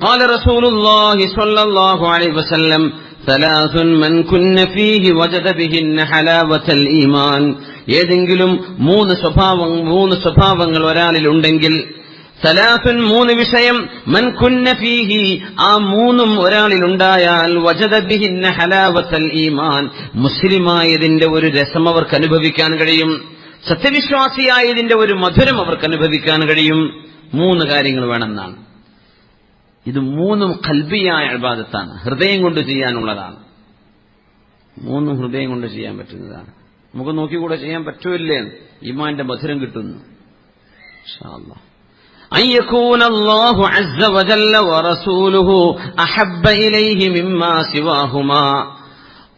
قال رسول الله صلى الله عليه وسلم ثلاث من كن فيه وجد بهن حلاوة الإيمان ഏതെങ്കിലും മൂന്ന് സ്വഭാവം മൂന്ന് സ്വഭാവങ്ങൾ ഒരാളിൽ ഉണ്ടെങ്കിൽ സലാഫൻ മൂന്ന് വിഷയം മൻ കുന്ന ഫീഹി ആ മൂന്നും ഒരാളിൽ ഉണ്ടായാൽ വജദബിഹിന്ന ഹലാവത്തൽ ഈമാൻ മുസ്ലിമായതിന്റെ ഒരു രസം അവർക്ക് അനുഭവിക്കാൻ കഴിയും സത്യവിശ്വാസിയായതിന്റെ ഒരു മധുരം അവർക്ക് അനുഭവിക്കാൻ കഴിയും മൂന്ന് കാര്യങ്ങൾ വേണമെന്നാണ് ഇത് മൂന്നും കൽബിയായ അൽബാദത്താണ് ഹൃദയം കൊണ്ട് ചെയ്യാനുള്ളതാണ് മൂന്നും ഹൃദയം കൊണ്ട് ചെയ്യാൻ പറ്റുന്നതാണ് നമുക്ക് നോക്കിക്കൂടെ ചെയ്യാൻ പറ്റൂല്ലേ ഈമാന്റെ മധുരം കിട്ടുന്നു ഇൻഷാ അല്ലാഹ്. أن يكون الله عز وجل ورسوله أحب إليه مما سواهما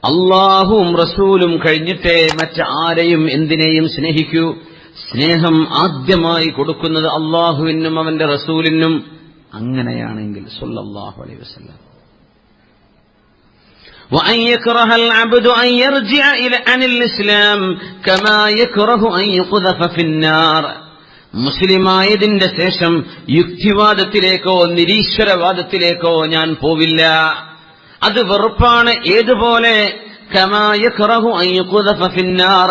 അള്ളാഹും റസൂലും കഴിഞ്ഞിട്ടേ മറ്റാരെയും എന്തിനേയും സ്നേഹിക്കൂ സ്നേഹം ആദ്യമായി കൊടുക്കുന്നത് അള്ളാഹുവിനും അവന്റെ റസൂലിനും അങ്ങനെയാണെങ്കിൽ സല്ലല്ലാഹു അലൈഹി വസല്ലം وأن يكره العبد أن يرجع إلى عن الإسلام كما يكره أن يقذف في النار മുസ്ലിമായതിന്റെ ശേഷം യുക്തിവാദത്തിലേക്കോ നിരീശ്വരവാദത്തിലേക്കോ ഞാൻ പോവില്ല അത് വെറുപ്പാണ് ഏതുപോലെ കമായഖറഹു അൻ യുഖ്ദഫ ഫിന്നാർ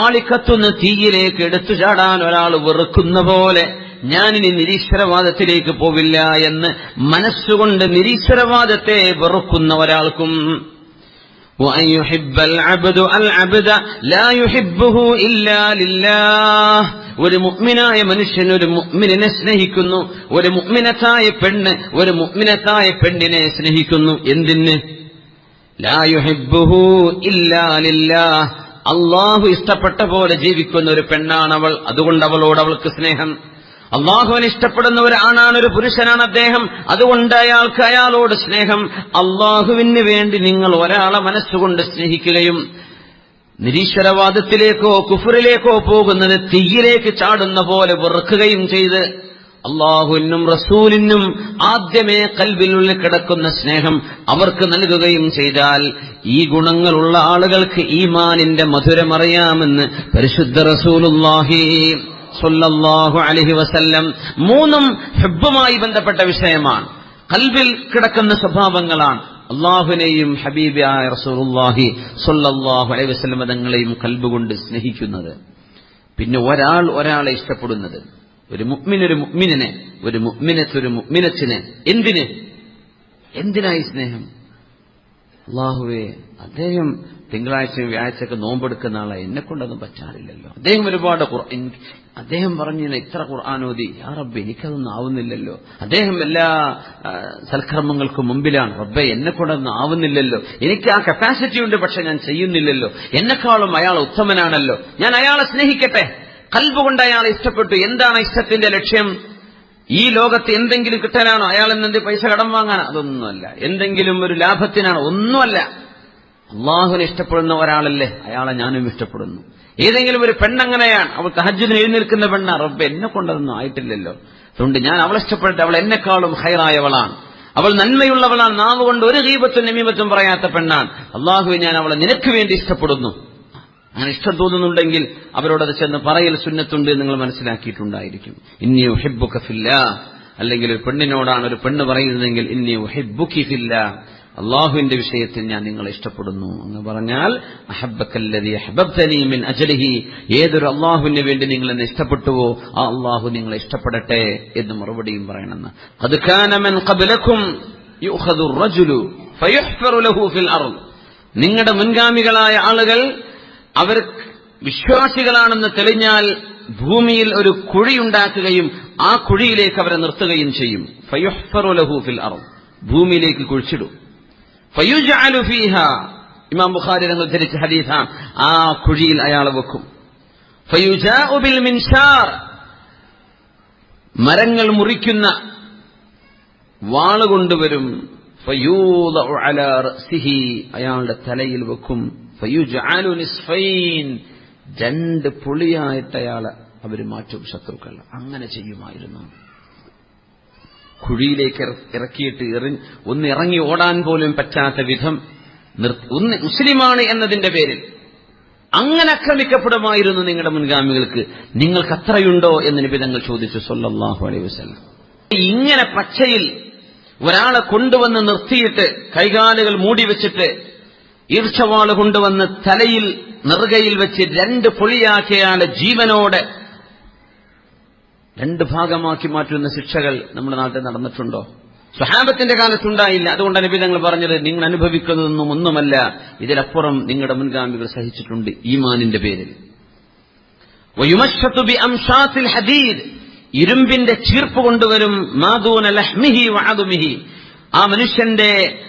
ആളിക്കത്തുന്ന തീയിലേക്ക് എടുത്തു ചാടാൻ ഒരാൾ വെറുക്കുന്ന പോലെ ഞാനിനി നിരീശ്വരവാദത്തിലേക്ക് പോവില്ല എന്ന് മനസ്സുകൊണ്ട് നിരീശ്വരവാദത്തെ വെറുക്കുന്ന ഒരാൾക്കും. ഒരു മുഗ്മിനായ മനുഷ്യൻ ഒരു മുഗ്മിനെ സ്നേഹിക്കുന്നു. ഒരു മുഗ്മിനത്തായ പെണ്ണ് ഒരു മുഗ്മിനത്തായ പെണ്ണിനെ സ്നേഹിക്കുന്നു. എന്തിന്? ലായുഹിബുഹു ഇല്ലാലില്ലാ അള്ളാഹു ഇഷ്ടപ്പെട്ട പോലെ ജീവിക്കുന്ന ഒരു പെണ്ണാണവൾ. അതുകൊണ്ട് അവളോട് അവൾക്ക് സ്നേഹം. അള്ളാഹുവിന് ഇഷ്ടപ്പെടുന്ന ഒരു ആണാണ് ഒരു പുരുഷനാണ് അദ്ദേഹം. അതുകൊണ്ട് അയാൾക്ക് അയാളോട് സ്നേഹം. അള്ളാഹുവിന് വേണ്ടി നിങ്ങൾ ഒരാളെ മനസ്സുകൊണ്ട് സ്നേഹിക്കുകയും നിരീശ്വരവാദത്തിലേക്കോ കുഫറിലേക്കോ പോകുന്നത് തീയിലേക്ക് ചാടുന്ന പോലെ വെറുക്കുകയും ചെയ്ത് അള്ളാഹുവിനും റസൂലിനും ആദ്യമേ കൽവിനുള്ളിൽ കിടക്കുന്ന സ്നേഹം അവർക്ക് നൽകുകയും ചെയ്താൽ ഈ ഗുണങ്ങളുള്ള ആളുകൾക്ക് ഈമാനിന്റെ മധുരമറിയാമെന്ന് പരിശുദ്ധ റസൂലുല്ലാഹി സല്ലല്ലാഹു അലഹി വസല്ലം മൂന്നും ഹെബുമായി ബന്ധപ്പെട്ട വിഷയമാണ്. കൽവിൽ കിടക്കുന്ന സ്വഭാവങ്ങളാണ്. അള്ളാഹുനെയും ഹബീബായ റസൂലുള്ളാഹി സൊല്ലാഹു അലൈഹി വസ്ലം തങ്ങളെയും കൽബ് കൊണ്ട് സ്നേഹിക്കുന്നത്. പിന്നെ ഒരാൾ ഒരാളെ ഇഷ്ടപ്പെടുന്നത്. ഒരു മുഅ്മിൻ ഒരു മുഅ്മിനെ ഒരു മുഅ്മിനത്ത് ഒരു മുഅ്മിനത്തിനെ. എന്തിന്? എന്തിനായി സ്നേഹം? അള്ളാഹുവേ അദ്ദേഹം തിങ്കളാഴ്ചയും വ്യാഴ്ചയൊക്കെ നോമ്പെടുക്കുന്ന ആളെ. എന്നെ കൊണ്ടൊന്നും പറ്റാറില്ലല്ലോ. അദ്ദേഹം ഒരുപാട് അദ്ദേഹം പറഞ്ഞു ഇത്ര ഖുർആാനോദി ആ റബ്ബെ എനിക്കതൊന്നും ആവുന്നില്ലല്ലോ. അദ്ദേഹം എല്ലാ സൽക്കർമ്മങ്ങൾക്കും മുമ്പിലാണ്. റബ്ബെ എന്നെ കൊണ്ടൊന്നും ആവുന്നില്ലല്ലോ. എനിക്ക് ആ കപ്പാസിറ്റി ഉണ്ട് പക്ഷെ ഞാൻ ചെയ്യുന്നില്ലല്ലോ. എന്നെക്കാളും അയാൾ ഉത്തമനാണല്ലോ. ഞാൻ അയാളെ സ്നേഹിക്കട്ടെ. കൽബ് കൊണ്ട് അയാളെ ഇഷ്ടപ്പെട്ടു. എന്താണ് ഇഷ്ടത്തിന്റെ ലക്ഷ്യം? ഈ ലോകത്ത് എന്തെങ്കിലും കിട്ടാനാണോ? അയാൾ എന്തെങ്കിലും പൈസ കടം വാങ്ങാൻ അതൊന്നുമല്ല. എന്തെങ്കിലും ഒരു ലാഭത്തിനാണോ? ഒന്നുമല്ല. അള്ളാഹുവിനെ ഇഷ്ടപ്പെടുന്ന ഒരാളല്ലേ? അയാളെ ഞാനും ഇഷ്ടപ്പെടുന്നു. ഏതെങ്കിലും ഒരു പെണ്ണങ്ങനെയാണ്. അവൾ തഹജ്ജുദിന് എഴുന്നേൽക്കുന്ന പെണ്ണ. റബ്ബ് എന്നെ കൊണ്ടതൊന്നും ആയിട്ടില്ലല്ലോ. അതുകൊണ്ട് ഞാൻ അവളെ ഇഷ്ടപ്പെട്ട് അവൾ എന്നെക്കാളും ഹൈറായവളാണ് അവൾ നന്മയുള്ളവളാണ്. നാവ് കൊണ്ട് ഒരു ഗീപത്തും നമീപത്തും പറയാത്ത പെണ്ണാണ്. അള്ളാഹുവെ ഞാൻ അവളെ നിനക്ക് വേണ്ടി ഇഷ്ടപ്പെടുന്നു. അങ്ങനെ ഇഷ്ടം തോന്നുന്നുണ്ടെങ്കിൽ അവരോടത് ചെന്ന് പറയൽ സുന്നത്തുണ്ട് നിങ്ങൾ മനസ്സിലാക്കിയിട്ടുണ്ടായിരിക്കും. ഇന്നി ഹെബ്ബുക്കില്ല അല്ലെങ്കിൽ ഒരു പെണ്ണിനോടാണ് ഒരു പെണ്ണ് പറയുന്നതെങ്കിൽ ഇന്നി ഉഹിബ്ബുക്കി ഫില്ലാ. അള്ളാഹുവിന്റെ വിഷയത്തിൽ ഞാൻ നിങ്ങളെ ഇഷ്ടപ്പെടുന്നു എന്ന് പറഞ്ഞാൽ അഹബ്ബക്കല്ലദീ അഹ്ബബ്തനീ മിൻ അജലിഹി ഏതൊരു അള്ളാഹുവിന് വേണ്ടി നിങ്ങൾ എന്നെ ഇഷ്ടപ്പെട്ടുവോ ആ അള്ളാഹു നിങ്ങളെ ഇഷ്ടപ്പെടട്ടെ എന്ന് മറുപടിയും പറയണമെന്ന്. അത് കാനമൻ അർദ് നിങ്ങളുടെ മുൻഗാമികളായ ആളുകൾ അവർ വിശ്വാസികളാണെന്ന് തെളിഞ്ഞാൽ ഭൂമിയിൽ ഒരു കുഴിയുണ്ടാക്കുകയും ആ കുഴിയിലേക്ക് അവരെ നിർത്തുകയും ചെയ്യും. ഫയുഹ്ഫറു ലഹു ഫിൽ അർദ് ഭൂമിയിലേക്ക് കുഴിച്ചിടും. ഇമാം ബുഖാരി തങ്ങൾ ധരിച്ച ഹദീസ. ആ കുഴിയിൽ അയാളെ വെക്കും. ഫയുജാഉ ബിൽ മിൻഷാർ. മരങ്ങൾ മുറിക്കുന്ന വാൾ കൊണ്ടുവരും. അയാളുടെ തലയിൽ വെക്കും. രണ്ട് പുളിയായിട്ട് അയാളെ അവർ മാറ്റും ശത്രുക്കൾ അങ്ങനെ ചെയ്യുമായിരുന്നു. കുഴിയിലേക്ക് ഇറക്കിയിട്ട് എറി ഒന്ന് ഇറങ്ങി ഓടാൻ പോലും പറ്റാത്ത വിധം ഒന്ന് മുസ്ലിമാണ് എന്നതിന്റെ പേരിൽ അങ്ങനെ ആക്രമിക്കപ്പെടുമായിരുന്നു നിങ്ങളുടെ മുൻഗാമികൾക്ക്. നിങ്ങൾക്ക് അത്രയുണ്ടോ എന്ന് നിബിധങ്ങൾ ചോദിച്ചു സൊല്ലാഹു അലൈ വസ്ലം ഇങ്ങനെ പച്ചയിൽ ഒരാളെ കൊണ്ടുവന്ന് നിർത്തിയിട്ട് കൈകാലുകൾ മൂടി വെച്ചിട്ട് ഈർച്ചവാൾ കൊണ്ടുവന്ന് തലയിൽ നെറുകയിൽ വെച്ച് രണ്ട് പൊളിയാക്കിയാണ് ജീവനോടെ രണ്ട് ഭാഗമാക്കി മാറ്റുന്ന ശിക്ഷകൾ നമ്മുടെ നാട്ടിൽ നടന്നിട്ടുണ്ടോ? സ്വഹാബത്തിന്റെ കാലത്തുണ്ടായില്ല. അതുകൊണ്ട് നബി തങ്ങൾ പറഞ്ഞത് നിങ്ങൾ അനുഭവിക്കുന്നതൊന്നും ഒന്നുമല്ല. ഇതിലപ്പുറം നിങ്ങളുടെ മുൻഗാമികൾ സഹിച്ചിട്ടുണ്ട് ഈമാനിന്റെ പേരിൽ. ഇരുമ്പിന്റെ ചീർപ്പ് കൊണ്ടുവരും ആ മനുഷ്യന്റെ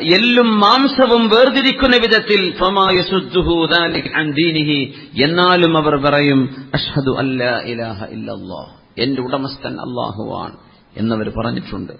എല്ലും മാംസവും വേർതിരിക്കുന്ന വിധത്തിൽ എന്നാലും അവർ പറയും അഷ്ഹദു അല്ലാ ഇലാഹ ഇല്ലല്ലാഹ്. എന്റെ ഉടമസ്ഥൻ അള്ളാഹുവാണ് എന്നവർ പറഞ്ഞിട്ടുണ്ട്.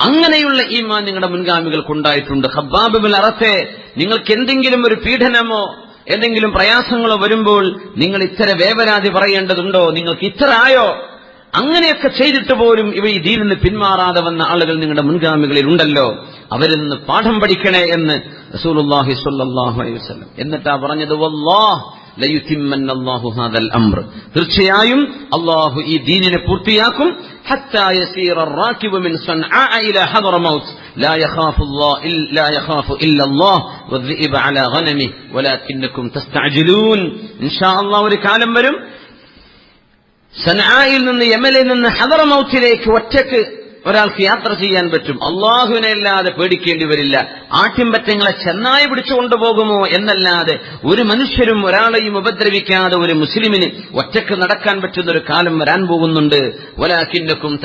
അങ്ങനെയുള്ള ഈമാൻ നിങ്ങളുടെ മുൻഗാമികൾക്കുണ്ടായിട്ടുണ്ട് ഉണ്ടായിട്ടുണ്ട്. ഹബ്ബാബിൽ അറത്തെ നിങ്ങൾക്ക് എന്തെങ്കിലും ഒരു പീഡനമോ എന്തെങ്കിലും പ്രയാസങ്ങളോ വരുമ്പോൾ നിങ്ങൾ ഇത്തര വേവരാതി പറയേണ്ടതുണ്ടോ? നിങ്ങൾക്ക് ഇത്ര ആയോ? അങ്ങനെയൊക്കെ ചെയ്തിട്ട് പോലും ഇവ ഈ ദീനിൽ നിന്ന് പിന്മാറാതെ വന്ന ആളുകൾ നിങ്ങളുടെ മുൻഗാമികളിൽ ഉണ്ടല്ലോ. അവരിൽ നിന്ന് പാഠം പഠിക്കണേ എന്ന് റസൂലുള്ളാഹി സ്വല്ലല്ലാഹു അലൈഹി വസല്ലം. എന്നിട്ടാ പറഞ്ഞത് വല്ലാഹ് തീർച്ചയായും അള്ളാഹു ഈ ദീനിനെ പൂർത്തിയാക്കും. ഒരു കാലം വരും. സനായിൽ നിന്ന് യമലിൽ നിന്ന് ഹദറമൌത്തിലേക്ക് ഒറ്റയ്ക്ക് ഒരാൾക്ക് യാത്ര ചെയ്യാൻ പറ്റും. അള്ളാഹുവിനെ അല്ലാതെ പേടിക്കേണ്ടി വരില്ല. ആട്ടിൻപറ്റങ്ങളെ ചെന്നായി പിടിച്ചു കൊണ്ടുപോകുമോ എന്നല്ലാതെ ഒരു മനുഷ്യരും ഒരാളെയും ഉപദ്രവിക്കാതെ ഒരു മുസ്ലിമിന് ഒറ്റയ്ക്ക് നടക്കാൻ പറ്റുന്ന ഒരു കാലം വരാൻ പോകുന്നുണ്ട്. ഒലാക്കിന്നക്കും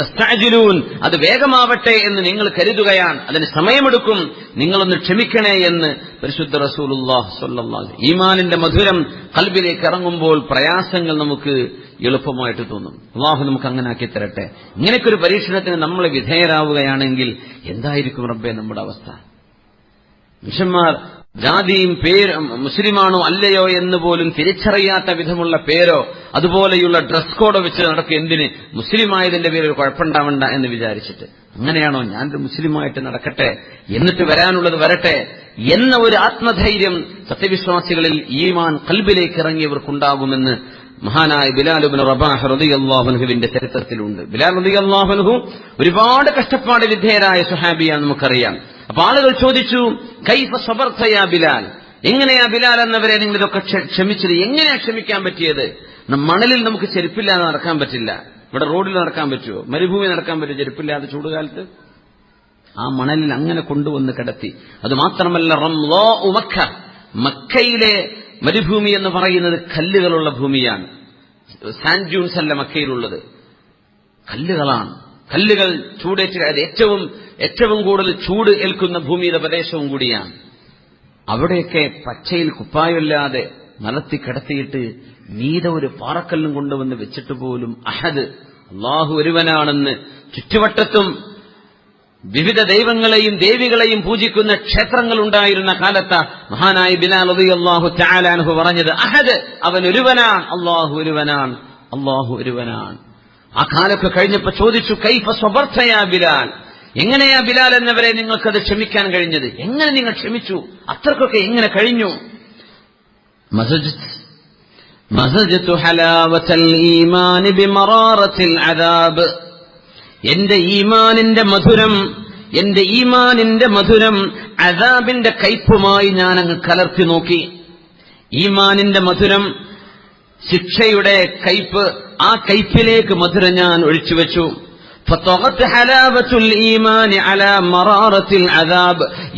അത് വേഗമാവട്ടെ എന്ന് നിങ്ങൾ കരുതുകയാണ്. അതിന് സമയമെടുക്കും. നിങ്ങളൊന്ന് ക്ഷമിക്കണേ എന്ന് പരിശുദ്ധ റസൂലുല്ലാഹ് അലൈഹി ഈമാനിന്റെ മധുരം കൽബിലേക്ക് ഇറങ്ങുമ്പോൾ പ്രയാസങ്ങൾ നമുക്ക് എളുപ്പമായിട്ട് തോന്നും. അള്ളാഹു നമുക്ക് അങ്ങനെ ആക്കി തരട്ടെ. ഇങ്ങനെയൊക്കെ ഒരു പരീക്ഷണത്തിന് നമ്മൾ വിധേയരാവുകയാണെങ്കിൽ എന്തായിരിക്കും റബ്ബെ നമ്മുടെ അവസ്ഥ? മനുഷ്യന്മാർ ജാതിയും പേര് മുസ്ലിമാണോ അല്ലയോ എന്ന് പോലും തിരിച്ചറിയാത്ത വിധമുള്ള പേരോ അതുപോലെയുള്ള ഡ്രസ് കോഡോ വെച്ച് നടക്കും എന്തിന്? മുസ്ലിമായതിന്റെ പേരിൽ കുഴപ്പമുണ്ടാവണ്ട എന്ന് വിചാരിച്ചിട്ട്. അങ്ങനെയാണോ ഞാനൊരു മുസ്ലിമായിട്ട് നടക്കട്ടെ? എന്നിട്ട് വരാനുള്ളത് വരട്ടെ? എന്ന ഒരു ആത്മധൈര്യം സത്യവിശ്വാസികളിൽ ഈമാൻ കൽബിലേക്ക് ഇറങ്ങിയവർക്കുണ്ടാകുമെന്ന് മഹാനായ ബിലാലുബിൻ റബാഹ് റളിയല്ലാഹുവിന്റെ ചരിത്രത്തിലുണ്ട്. ബിലാൽ റളിയല്ലാഹുൻഹു ഒരുപാട് കഷ്ടപ്പാട് വിധേയരായ സുഹാബിയാണ് നമുക്കറിയാം. അപ്പൊ ആളുകൾ ചോദിച്ചു കൈഫ സബർത്തയാ ബിലാൽ? എങ്ങനെയാ ബിലാൽ എന്നവരെ നിങ്ങൾ ഇതൊക്കെ ക്ഷ- ക്ഷമിച്ചത്? എങ്ങനെയാ ക്ഷമിക്കാൻ പറ്റിയത്? മണലിൽ നമുക്ക് ചെരുപ്പില്ലാതെ നടക്കാൻ പറ്റില്ല. ഇവിടെ റോഡിൽ നടക്കാൻ പറ്റുമോ മരുഭൂമി നടക്കാൻ പറ്റുമോ ചെരുപ്പില്ലാതെ ചൂടുകാലത്ത്? ആ മണലിൽ അങ്ങനെ കൊണ്ടുവന്ന് കിടത്തി. അത് മാത്രമല്ല റംലോ മക്ക. മക്കയിലെ മരുഭൂമി എന്ന് പറയുന്നത് കല്ലുകളുള്ള ഭൂമിയാണ്. സാൻഡ് ഡ്യൂൺസ് അല്ല മക്കയിലുള്ളത്. കല്ലുകളാണ്. കല്ലുകൾ ചൂടേറ്റ് അത് ഏറ്റവും ഏറ്റവും കൂടുതൽ ചൂട് ഏൽക്കുന്ന ഭൂമിയുടെ പ്രദേശവും കൂടിയാണ്. അവിടെയൊക്കെ പച്ചയിൽ കുപ്പായമില്ലാതെ മലത്തി കിടത്തിയിട്ട് നീത ഒരു പാറക്കല്ലും കൊണ്ടുവന്ന് വെച്ചിട്ട് പോലും അഹദ് അള്ളാഹു ഒരുവനാണെന്ന് ചുറ്റുവട്ടത്തും വിവിധ ദൈവങ്ങളെയും ദേവികളെയും പൂജിക്കുന്ന ക്ഷേത്രങ്ങൾ ഉണ്ടായിരുന്ന കാലത്ത് മഹാനായ ബിലാൽ അള്ളാഹു ചാലാൻഹു പറഞ്ഞത് അഹദ് അവൻ ഒരുവനാണ് അള്ളാഹു ഒരുവനാണ് അള്ളാഹു ഒരുവനാണ്. ആ കാലൊക്കെ കഴിഞ്ഞപ്പോ ചോദിച്ചു കൈഫ സ്വബർത്തയാ ബിലാൽ? എങ്ങനെയാ ബിലാൽ എന്നവരെ നിങ്ങൾക്കത് ക്ഷമിക്കാൻ കഴിഞ്ഞത്? എങ്ങനെ നിങ്ങൾ ക്ഷമിച്ചു? അത്രക്കൊക്കെ എങ്ങനെ കഴിഞ്ഞു? എന്റെ ഈമാനിന്റെ മധുരം എന്റെ ഈമാനിന്റെ മധുരം അദാബിന്റെ കയ്പുമായി ഞാൻ അങ്ങ് കലർത്തി നോക്കി. ഈമാനിന്റെ മധുരം ശിക്ഷയുടെ കയ്പ് ആ കയ്പിലേക്ക് മധുര ഞാൻ ഒഴിച്ചു വെച്ചു.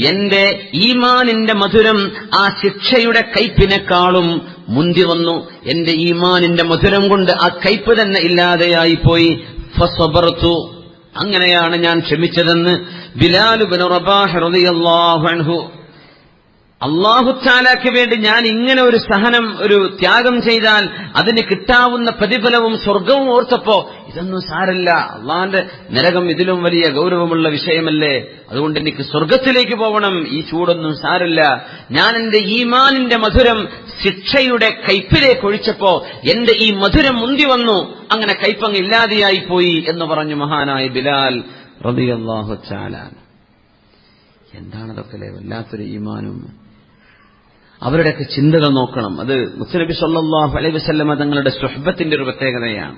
എന്റെ ഈമാനിന്റെ മധുരം ആ ശിക്ഷയുടെ കയ്പിനെക്കാളും മുന്തി വന്നു. എന്റെ ഈമാനിന്റെ മധുരം കൊണ്ട് ആ കയ്പ് തന്നെ ഇല്ലാതെയായി പോയി ഫസ്വബർത്തു അങ്ങനെയാണ് ഞാൻ ക്ഷമിച്ചതെന്ന് ബിലാലുബിൻ റബാഹ് റളിയല്ലാഹു അൻഹു അള്ളാഹുത്താലാക്ക് വേണ്ടി ഞാൻ ഇങ്ങനെ ഒരു സഹനം ഒരു ത്യാഗം ചെയ്താൽ അതിന് കിട്ടാവുന്ന പ്രതിഫലവും സ്വർഗവും ഓർത്തപ്പോ ഇതൊന്നും സാരല്ല. അള്ളാന്റെ നരകം ഇതിലും വലിയ ഗൗരവമുള്ള വിഷയമല്ലേ? അതുകൊണ്ട് എനിക്ക് സ്വർഗത്തിലേക്ക് പോകണം ഈ ചൂടൊന്നും സാരല്ല. ഞാൻ എന്റെ ഈമാനിന്റെ മധുരം ശിക്ഷയുടെ കയ്പിലേക്ക് ഒഴിച്ചപ്പോ എന്റെ ഈ മധുരം മുന്തി വന്നു. അങ്ങനെ കൈപ്പങ് ഇല്ലാതെയായി പോയി എന്ന് പറഞ്ഞു മഹാനായ ബിലാൽ റളിയല്ലാഹു ചാലാൻ എന്താണതൊക്കെ വല്ലാത്തൊരു ഈമാനും അവരുടെയൊക്കെ ചിന്തകൾ നോക്കണം. അത് മുസ്ലബി സല്ലാഹു അലൈ വസ്ല്ലമ തങ്ങളുടെ സുഹബത്തിന്റെ ഒരു പ്രത്യേകതയാണ്.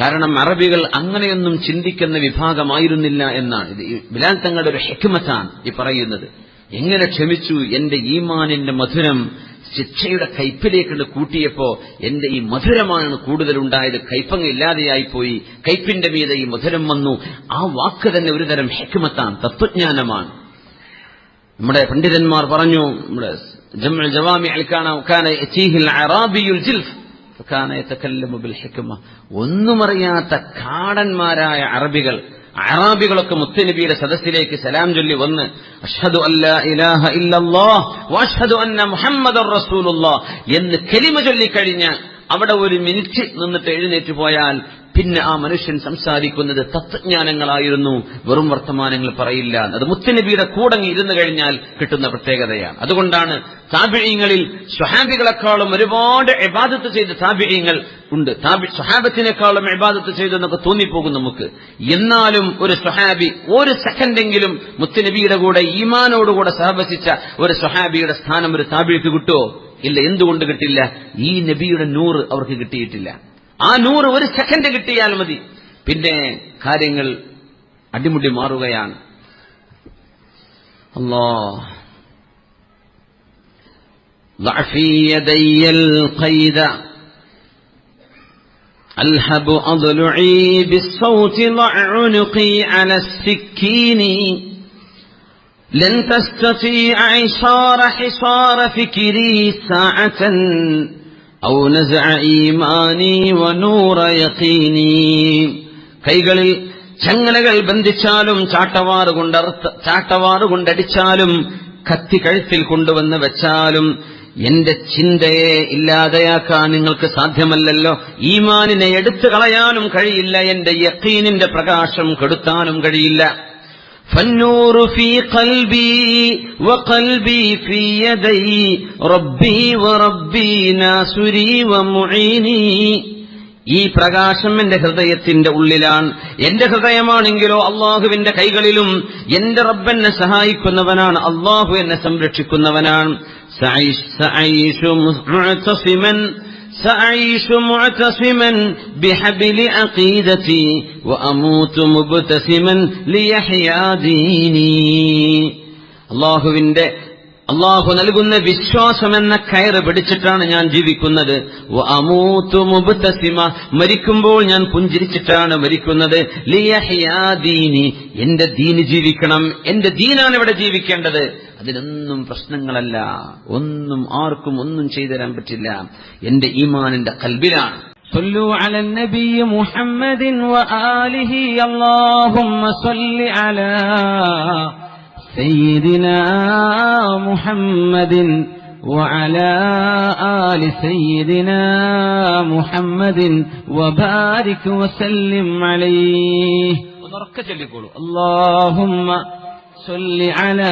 കാരണം അറബികൾ അങ്ങനെയൊന്നും ചിന്തിക്കുന്ന വിഭാഗമായിരുന്നില്ല എന്നാണ്. ഇത് ബിലാൽ തങ്ങളുടെ ഒരു ഹെക്മത്താണ് ഈ പറയുന്നത്. എങ്ങനെ ക്ഷമിച്ചു? എന്റെ ഈമാനിന്റെ മധുരം ശിക്ഷയുടെ കൈപ്പിലേക്ക് കൂട്ടിയപ്പോ എന്റെ ഈ മധുരമാണ് കൂടുതലുണ്ടായത് കയ്പങ്ങ് ഇല്ലാതെയായിപ്പോയി കയ്പിന്റെ മീതെ ഈ മധുരം വന്നു. ആ വാക്ക് തന്നെ ഒരുതരം ഹെക്മത്താണ് തത്വജ്ഞാനമാണ്. നമ്മുടെ പണ്ഡിതന്മാർ പറഞ്ഞു നമ്മുടെ ജവാമി ഒന്നുമറിയാത്ത കാടന്മാരായ അറബികൾ അറാബികളൊക്കെ മുത്തനബിയുടെ സദസ്സിലേക്ക് സലാം ചൊല്ലി വന്ന് അഷ്ഹദു ഇല്ലല്ലാഹ് വഅഷ്ഹദു അന്ന എന്ന് കലിമ ചൊല്ലിക്കഴിഞ്ഞ് അവിടെ ഒരു മിനിറ്റ് നിന്നിട്ട് എഴുന്നേറ്റ് പോയാൽ പിന്നെ ആ മനുഷ്യൻ സംസാരിക്കുന്നത് തത്വജ്ഞാനങ്ങളായിരുന്നു. വെറും വർത്തമാനങ്ങൾ പറയില്ല. അത് മുത്തനബിയുടെ കൂടങ്ങി ഇരുന്നു കഴിഞ്ഞാൽ കിട്ടുന്ന പ്രത്യേകതയാണ്. അതുകൊണ്ടാണ് താപിഴയങ്ങളിൽ സ്വഹാബികളെക്കാളും ഒരുപാട് എബാദത്ത് ചെയ്ത താപിഴയങ്ങൾ ഉണ്ട്. സ്വഹാബത്തിനേക്കാളും എബാദത്ത് ചെയ്തെന്നൊക്കെ തോന്നിപ്പോകും നമുക്ക്. എന്നാലും ഒരു സ്വഹാബി ഒരു സെക്കൻഡെങ്കിലും മുത്തനബിയുടെ കൂടെ ഈമാനോടുകൂടെ സഹവസിച്ച ഒരു സ്വഹാബിയുടെ സ്ഥാനം ഒരു താപിഴക്ക് കിട്ടുമോ? ഇല്ല. എന്തുകൊണ്ട് കിട്ടില്ല? ഈ നബിയുടെ നൂറ് അവർക്ക് കിട്ടിയിട്ടില്ല. ആ നൂറ് ഒരു സെക്കൻഡ് കിട്ടിയാൽ മതി പിന്നെ കാര്യങ്ങൾ അടിമുടി മാറുകയാണ് അല്ലാ ضعفي يدي القيد ألهب أضلعي بالصوت ضع عنقي على السكين لن تستطيع عصار حصار فكري ساعة ഔ നസഅ ഈമാനി വനൂറ യഖീനി. കൈകളിൽ ചങ്ങലകൾ ബന്ധിച്ചാലും ചാട്ടവാറ് കൊണ്ട് ചാട്ടവാറ് കൊണ്ടടിച്ചാലും കത്തി കഴുത്തിൽ കൊണ്ടുവന്ന് വെച്ചാലും എന്റെ ചിന്തയെ ഇല്ലാതെയാക്കാൻ നിങ്ങൾക്ക് സാധ്യമല്ലല്ലോ. ഈമാനിനെ എടുത്തു കളയാനും കഴിയില്ല. എന്റെ യക്കീനിന്റെ പ്രകാശം കെടുത്താനും കഴിയില്ല. فالنور في قلبي وقلبي في يدي ربي وربي ناصري ومعيني ഈ പ്രകാശം എന്റെ ഹൃദയത്തിന്റെ ഉള്ളിലാണ് എന്റെ ഹൃദയമാണെങ്കിലോ അള്ളാഹുവിന്റെ കൈകളിലും എന്റെ റബ്ബെന്നെ സഹായിക്കുന്നവനാണ് അള്ളാഹു എന്നെ സംരക്ഷിക്കുന്നവനാണ് سأعيش معتصما بحبل عقيدتي وأموت مبتسما ليحيا ديني അള്ളാഹുവിന്റെ അള്ളാഹു നൽകുന്ന വിശ്വാസം എന്ന കയറ് പിടിച്ചിട്ടാണ് ഞാൻ ജീവിക്കുന്നത് അമൂത്തു മുബത്തസിമ മരിക്കുമ്പോൾ ഞാൻ പുഞ്ചിരിച്ചിട്ടാണ് മരിക്കുന്നത് ലിയഹിയാദീനി എന്റെ ദീന് ജീവിക്കണം എന്റെ ദീനാണ് ഇവിടെ ജീവിക്കേണ്ടത് അതിനൊന്നും പ്രശ്നങ്ങളല്ല ഒന്നും ആർക്കും ഒന്നും ചെയ്തു തരാൻ പറ്റില്ല എന്റെ ഈമാനിന്റെ കൽബിലാണ് صلوا على النبي محمد وآله اللهم صل على سيدنا محمد وعلى آل سيدنا محمد وبارك وسلم عليه اللهم صل على